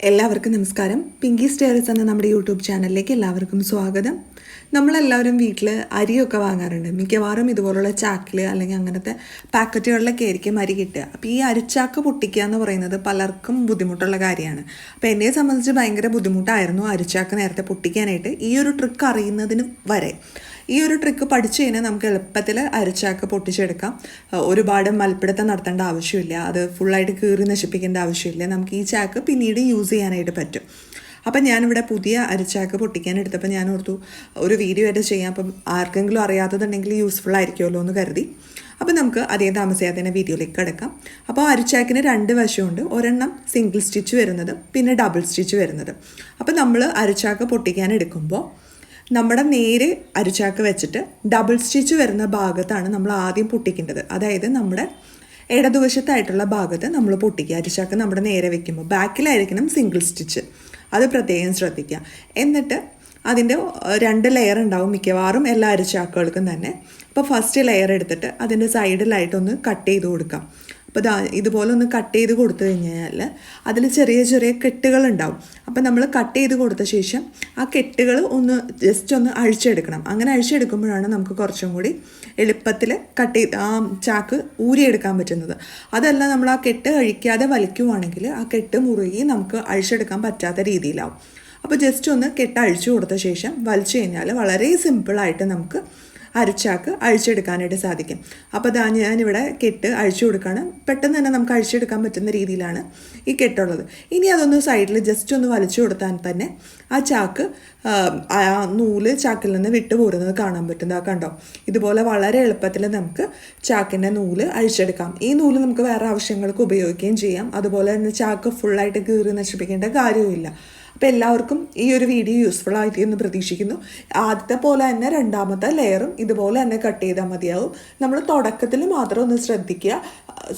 എല്ലാവർക്കും നമസ്കാരം. പിങ്കി സ്റ്റേറസ് എന്ന നമ്മുടെ യൂട്യൂബ് ചാനലിലേക്ക് എല്ലാവർക്കും സ്വാഗതം. നമ്മളെല്ലാവരും വീട്ടിൽ അരിയൊക്കെ വാങ്ങാറുണ്ട്. മിക്കവാറും ഇതുപോലുള്ള ചാക്കിൽ അല്ലെങ്കിൽ അങ്ങനത്തെ പാക്കറ്റുകളിലൊക്കെ ആയിരിക്കും അരി കിട്ടുക. അപ്പോൾ ഈ അരിച്ചാക്ക് പൊട്ടിക്കുക എന്ന് പറയുന്നത് പലർക്കും ബുദ്ധിമുട്ടുള്ള കാര്യമാണ്. അപ്പോൾ എന്നെ സംബന്ധിച്ച് ഭയങ്കര ബുദ്ധിമുട്ടായിരുന്നു അരിച്ചാക്ക് നേരത്തെ പൊട്ടിക്കാനായിട്ട് ഈ ഒരു ട്രിക്ക് അറിയുന്നതിന് വരെ. ഈ ഒരു ട്രിക്ക് പഠിച്ചു കഴിഞ്ഞാൽ നമുക്ക് എളുപ്പത്തിൽ അരച്ചാക്ക് പൊട്ടിച്ചെടുക്കാം. ഒരുപാട് മൽപ്പിടുത്തം നടത്തേണ്ട ആവശ്യമില്ല. അത് ഫുള്ളായിട്ട് കീറി നശിപ്പിക്കേണ്ട ആവശ്യമില്ല. നമുക്ക് ഈ ചാക്ക് പിന്നീട് യൂസ് ചെയ്യാനായിട്ട് പറ്റും. അപ്പം ഞാനിവിടെ പുതിയ അരച്ചാക്ക് പൊട്ടിക്കാൻ എടുത്തപ്പോൾ ഞാൻ ഓർത്തു ഒരു വീഡിയോ ആയിട്ട് ചെയ്യാം. അപ്പം ആർക്കെങ്കിലും അറിയാത്തതുണ്ടെങ്കിൽ യൂസ്ഫുൾ ആയിരിക്കുമല്ലോ എന്ന് കരുതി. അപ്പോൾ നമുക്ക് അധികം താമസിയാതെ തന്നെ വീഡിയോയിലേക്ക് കിടക്കാം. അപ്പോൾ അരിച്ചാക്കിന് രണ്ട് വശമുണ്ട്. ഒരെണ്ണം സിംഗിൾ സ്റ്റിച്ച് വരുന്നത് പിന്നെ ഡബിൾ സ്റ്റിച്ച് വരുന്നത്. അപ്പോൾ നമ്മൾ അരിച്ചാക്ക് പൊട്ടിക്കാൻ എടുക്കുമ്പോൾ നമ്മുടെ നേരെ അരിച്ചാക്ക് വെച്ചിട്ട് ഡബിൾ സ്റ്റിച്ച് വരുന്ന ഭാഗത്താണ് നമ്മൾ ആദ്യം പൊട്ടിക്കേണ്ടത്. അതായത് നമ്മുടെ ഇടതുവശത്തായിട്ടുള്ള ഭാഗത്ത് നമ്മൾ പൊട്ടിക്കുക. അരിച്ചാക്ക് നമ്മുടെ നേരെ വെക്കുമ്പോൾ. ബാക്കിലായിരിക്കണം സിംഗിൾ സ്റ്റിച്ച് അത് പ്രത്യേകം ശ്രദ്ധിക്കുക. എന്നിട്ട് അതിന്റെ രണ്ട് ലെയർ ഉണ്ടാവും മിക്കവാറും എല്ലാ അരിച്ചാക്കുകൾക്കും തന്നെ. അപ്പോൾ ഫസ്റ്റ് ലെയർ എടുത്തിട്ട് അതിന്റെ സൈഡിലായിട്ടൊന്ന് കട്ട് ചെയ്ത് കൊടുക്കാം. അപ്പോൾ ഇതാ ഇതുപോലെ ഒന്ന് കട്ട് ചെയ്ത് കൊടുത്തു കഴിഞ്ഞാൽ അതിൽ ചെറിയ ചെറിയ കെട്ടുകൾ ഉണ്ടാവും. അപ്പോൾ നമ്മൾ കട്ട് ചെയ്ത് കൊടുത്ത ശേഷം ആ കെട്ടുകൾ ഒന്ന് ജസ്റ്റ് ഒന്ന് അഴിച്ചെടുക്കണം. അങ്ങനെ അഴിച്ചെടുക്കുമ്പോഴാണ് നമുക്ക് കുറച്ചും കൂടി എളുപ്പത്തിൽ കട്ട് ചെയ്ത് ആ ചാക്ക് ഊരിയെടുക്കാൻ പറ്റുന്നത്. അതല്ല നമ്മൾ ആ കെട്ട് അഴിക്കാതെ വലിക്കുവാണെങ്കിൽ ആ കെട്ട് മുറുകി നമുക്ക് അഴിച്ചെടുക്കാൻ പറ്റാത്ത രീതിയിലാവും. അപ്പോൾ ജസ്റ്റ് ഒന്ന് കെട്ട് അഴിച്ചു കൊടുത്ത ശേഷം വലിച്ചു കഴിഞ്ഞാൽ വളരെ സിമ്പിളായിട്ട് നമുക്ക് അരച്ചാക്ക് അഴിച്ചെടുക്കാനായിട്ട് സാധിക്കും. അപ്പോൾ അതാ ഞാനിവിടെ കെട്ട് അഴിച്ചു കൊടുക്കുകയാണ് പെട്ടെന്ന് തന്നെ നമുക്ക് അഴിച്ചെടുക്കാൻ പറ്റുന്ന രീതിയിലാണ് ഈ കെട്ടുള്ളത്. ഇനി അതൊന്ന് സൈഡിൽ ജസ്റ്റ് ഒന്ന് വലിച്ചു കൊടുത്താൽ തന്നെ ആ ചാക്ക് ആ നൂൽ ചാക്കിൽ നിന്ന് വിട്ടു പോരുന്നത് കാണാൻ പറ്റുന്നത് കണ്ടോ? ഇതുപോലെ വളരെ എളുപ്പത്തിൽ നമുക്ക് ചാക്കിന്റെ നൂൽ അഴിച്ചെടുക്കാം. ഈ നൂൽ നമുക്ക് വേറെ ആവശ്യങ്ങൾക്ക് ഉപയോഗിക്കുകയും ചെയ്യാം. അതുപോലെ തന്നെ ചാക്ക് ഫുള്ളായിട്ട് കീറി നശിപ്പിക്കേണ്ട കാര്യവുമില്ല. അപ്പോൾ എല്ലാവർക്കും ഈ ഒരു വീഡിയോ യൂസ്ഫുൾ ആയിട്ട് എന്ന് പ്രതീക്ഷിക്കുന്നു. ആദ്യത്തെ പോലെ തന്നെ രണ്ടാമത്തെ ലെയറും ഇതുപോലെ തന്നെ കട്ട് ചെയ്താൽ മതിയാവും. നമ്മൾ തുടക്കത്തിൽ മാത്രം ഒന്ന് ശ്രദ്ധിക്കുക.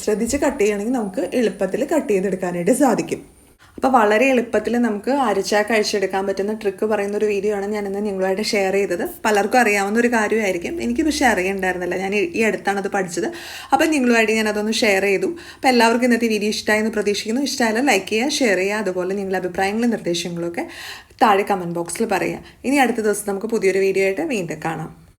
ശ്രദ്ധിച്ച് കട്ട് ചെയ്യുകയാണെങ്കിൽ നമുക്ക് എളുപ്പത്തിൽ കട്ട് ചെയ്തെടുക്കാനായിട്ട് സാധിക്കും. അപ്പോൾ വളരെ എളുപ്പത്തിൽ നമുക്ക് അരച്ചാക്ക് കഴിച്ചെടുക്കാൻ പറ്റുന്ന ട്രിക്ക് പറയുന്ന ഒരു വീഡിയോ ആണ് ഞാനിന്ന് നിങ്ങളുമായിട്ട് ഷെയർ ചെയ്തത്. പലർക്കും അറിയാവുന്ന ഒരു കാര്യമായിരിക്കും. എനിക്ക് പക്ഷേ അറിയണ്ടായിരുന്നില്ല. ഞാൻ ഈ അടുത്താണ് അത് പഠിച്ചത്. അപ്പോൾ നിങ്ങളുമായിട്ട് ഞാൻ അതൊന്ന് ഷെയർ ചെയ്തു. അപ്പോൾ എല്ലാവർക്കും ഇന്നത്തെ വീഡിയോ ഇഷ്ടമായി എന്ന് പ്രതീക്ഷിക്കുന്നു. ഇഷ്ടമായാലും ലൈക്ക് ചെയ്യുക ഷെയർ ചെയ്യുക അതുപോലെ നിങ്ങളുടെ അഭിപ്രായങ്ങളും നിർദ്ദേശങ്ങളും ഒക്കെ താഴെ കമന്റ് ബോക്സിൽ പറയുക. ഇനി അടുത്ത ദിവസം നമുക്ക് പുതിയൊരു വീഡിയോ ആയിട്ട് വീണ്ടും കാണാം.